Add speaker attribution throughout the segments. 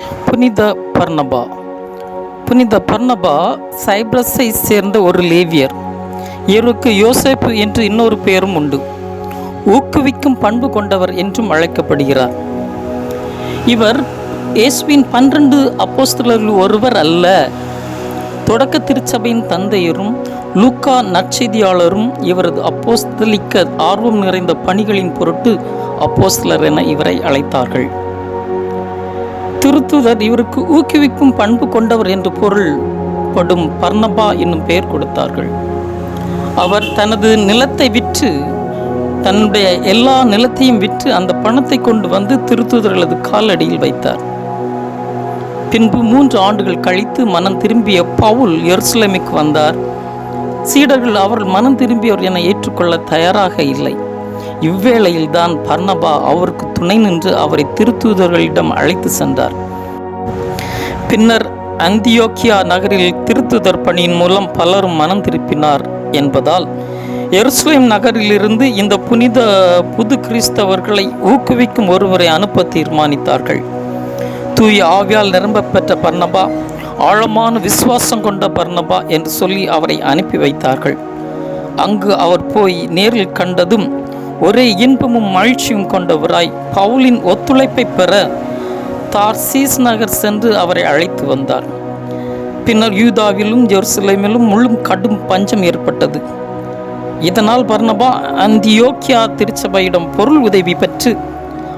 Speaker 1: புனித பர்ணபா. புனித பர்ணபா சைப்ரஸை சேர்ந்த ஒரு லேவியர். இவருக்கு யோசேப்பு என்று இன்னொரு பெயரும் உண்டு. ஊக்குவிக்கும் பண்பு கொண்டவர் என்றும் அழைக்கப்படுகிறார். இவர் இயேசுவின் பன்னிரண்டு அப்போஸ்தலர்கள் ஒருவர் அல்ல. தொடக்க திருச்சபையின் தந்தையரும் லூக்கா நற்செய்தியாளரும் இவரது அப்போஸ்தலிக்க ஆர்வம் நிறைந்த பணிகளின் பொருட்டு அப்போஸ்தலர் என இவரை அழைத்தார்கள். திருத்துதர் இவருக்கு ஊக்குவிக்கும் பண்பு கொண்டவர் என்று பொருள் படும் பர்ணபா என்னும் பெயர் கொடுத்தார்கள். அவர் தனது நிலத்தை விற்று தன்னுடைய எல்லா நிலத்தையும் விற்று அந்த பணத்தை கொண்டு வந்து திருத்துதர்களது காலடியில் வைத்தார். பின்பு மூன்று ஆண்டுகள் கழித்து மனம் திரும்பிய பவுல் எருசலேமுக்கு வந்தார். சீடர்கள் அவர்கள் மனம் திரும்பியவர் என ஏற்றுக்கொள்ள தயாராக இல்லை. இவ்வேளையில்தான் பர்ணபா அவருக்கு துணை நின்று அவரை திருத்தூதர்களிடம் அழைத்து சென்றார். பின்னர் அந்தியோக்கியா நகரில் திருத்துதர் பணியின் மூலம் பலரும் மனம் திருப்பினார் என்பதால் எருசலேம் நகரிலிருந்து இந்த புனித புது கிறிஸ்தவர்களை ஊக்குவிக்கும் ஒருவரை அனுப்ப தீர்மானித்தார்கள். தூய ஆவியால் நிரம்ப பெற்ற பர்ணபா ஆழமான விசுவாசம் கொண்ட பர்ணபா என்று சொல்லி அவரை அனுப்பி வைத்தார்கள். அங்கு அவர் போய் நேரில் கண்டதும் ஒரே இன்பமும் மகிழ்ச்சியும் கொண்டவராய் பவுலின் ஒத்துழைப்பை பெற தார்சீஸ் நகர் சென்று அவரை அழைத்து வந்தார். பின்னர் யூதாவிலும் ஜெருசலேமிலும் முழும் கடும் பஞ்சம் ஏற்பட்டது. இதனால் பர்ணபா அந்தியோக்கியா திருச்சபையிடம் பொருள் உதவி பெற்று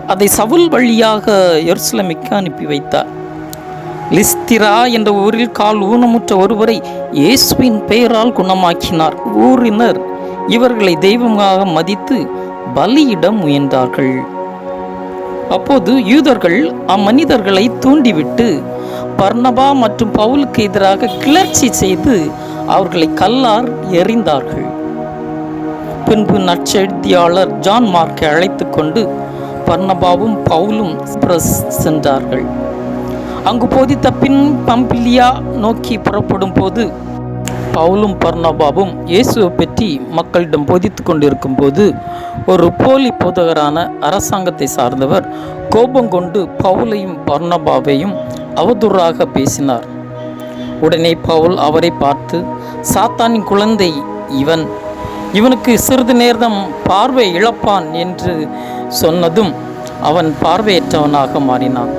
Speaker 1: அதை சவுல் வழியாக எருசலமிக்கு அனுப்பி வைத்தார். லிஸ்திரா என்ற ஊரில் கால் ஊனமுற்ற ஒருவரை இயேசுவின் பெயரால் குணமாக்கினார். ஊரினர் இவர்களை தெய்வமாக மதித்து பலியிட முயன்றார்கள். அப்போது யூதர்கள் அம்மனிதர்களை தூண்டிவிட்டு பர்ணபா மற்றும் பவுலுக்கு எதிராக கிளர்ச்சி செய்து அவர்களை கல்லார் எறிந்தார்கள். பின்பு நற்செய்தியாளர் ஜான் மார்க்கை அழைத்து கொண்டு பர்ணபாவும் பவுலும் பிரஸ் சென்றார்கள். அங்கு போதித்த பின் பம்பிலியா நோக்கி புறப்படும் போது பவுலும் பர்ணபாவும் இயேசுவை பற்றி மக்களிடம் போதித்து கொண்டிருக்கும் போது ஒரு போலி போதகரான அரசாங்கத்தை சார்ந்தவர் கோபம் கொண்டு பவுலையும் பர்ணபாவையும் அவதூறாக பேசினார். உடனே பவுல் அவரை பார்த்து சாத்தானின் குழந்தை இவன். இவனுக்கு சிறிது நேரம் பார்வை இழப்பான் என்று சொன்னதும் அவன் பார்வையற்றவனாக மாறினான்.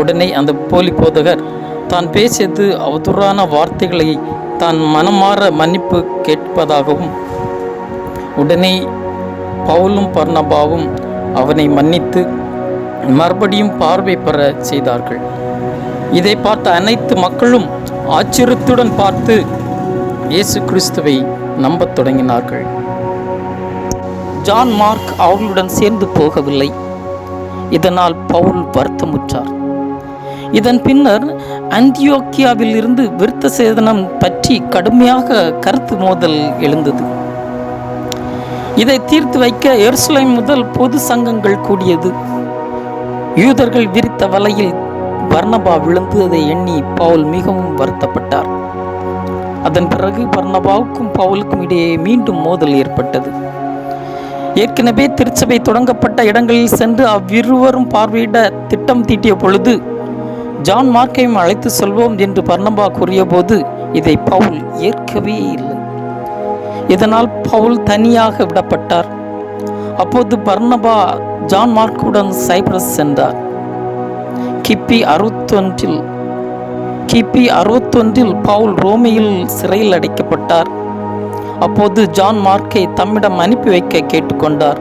Speaker 1: உடனே அந்த போலி போதகர் தான் பேசியது அவதூறான வார்த்தைகளை தான் மனமாற மன்னிப்பு கேட்பதாகவும் உடனே பவுலும் பர்ணபாவும் அவனை மன்னித்து மறுபடியும் பார்வை பெற செய்தார்கள். இதை பார்த்த அனைத்து மக்களும் ஆச்சரியத்துடன் பார்த்து இயேசு கிறிஸ்துவை நம்பத் தொடங்கினார்கள். ஜான் மார்க் அவர்களுடன் சேர்ந்து போகவில்லை. இதனால் பவுல் வருத்தமுற்றார். இதன் பின்னர் அந்தியோக்கியாவில் இருந்து விருத்த சேதனம் பற்றி கடுமையாக கருத்து மோதல் எழுந்தது. இதை தீர்த்து வைக்க எருசலை முதல் பொது சங்கங்கள் கூடியது. யூதர்கள் விரித்த வலையில் பர்ணபா விழுந்ததை எண்ணி பவுல் மிகவும் வருத்தப்பட்டார். அதன் பிறகு பர்ணபாவுக்கும் பவுலுக்கும் இடையே மீண்டும் மோதல் ஏற்பட்டது. ஏற்கனவே திருச்சபை தொடங்கப்பட்ட இடங்களில் சென்று அவ்விருவரும் பார்வையிட திட்டம் தீட்டிய பொழுது ஜான் மார்க்கையும் அழைத்து செல்வோம் என்று பர்ணபா கூறியபோது இதை பவுல் ஏற்கவே இல்லை. இதனால் பவுல் தனியாக விடப்பட்டார். அப்போது பர்ணபா ஜான் மார்க்குடன் சைப்ரஸ் சென்றார். கிபி அறுபத்தொன்றில் கிபி அறுபத்தொன்றில் பவுல் ரோமையில் சிறையில் அடைக்கப்பட்டார். அப்போது ஜான் மார்க்கை தம்மிடம் அனுப்பி வைக்க கேட்டுக்கொண்டார்.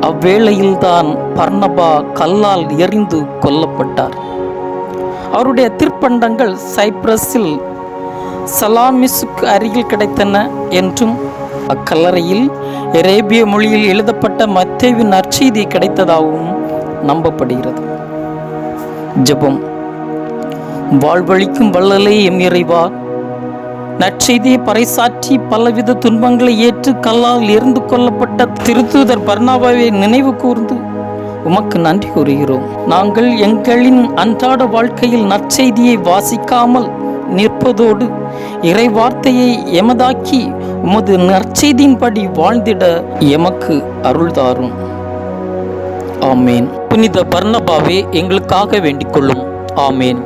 Speaker 1: அவ்வேளையில்தான் பர்ணபா கல்லால் எறிந்து கொல்லப்பட்டார். அவருடைய திருப்பண்டங்கள் சைப்ரஸில் சலாமிசுக்கு அருகில் கிடைத்தன என்றும் அக்கல்லறையில் அரேபிய மொழியில் எழுதப்பட்ட மத்தேவின் நற்செய்தி கிடைத்ததாகவும் நம்பப்படுகிறது. ஜெபம். வாழ்வழிக்கும் வள்ளலே எம் இறைவா நற்செய்தியை பறைசாற்றி பலவித துன்பங்களை ஏற்று கல்லால் எரிந்து கொள்ளப்பட்ட திருத்தூதர் பர்ணாபாவை நினைவு கூர்ந்து உமக்கு நன்றி கூறுகிறோம். நாங்கள் எங்களின் அன்றாட வாழ்க்கையில் நற்செய்தியை வாசிக்காமல் நிற்பதோடு இறை வார்த்தையை எமதாக்கி உமது நற்செய்தியின்படி வாழ்ந்திட எமக்கு அருள் தாரும். ஆமேன். புனித பர்ணபாவே எங்களுக்காக வேண்டிக் கொள்ளும். ஆமேன்.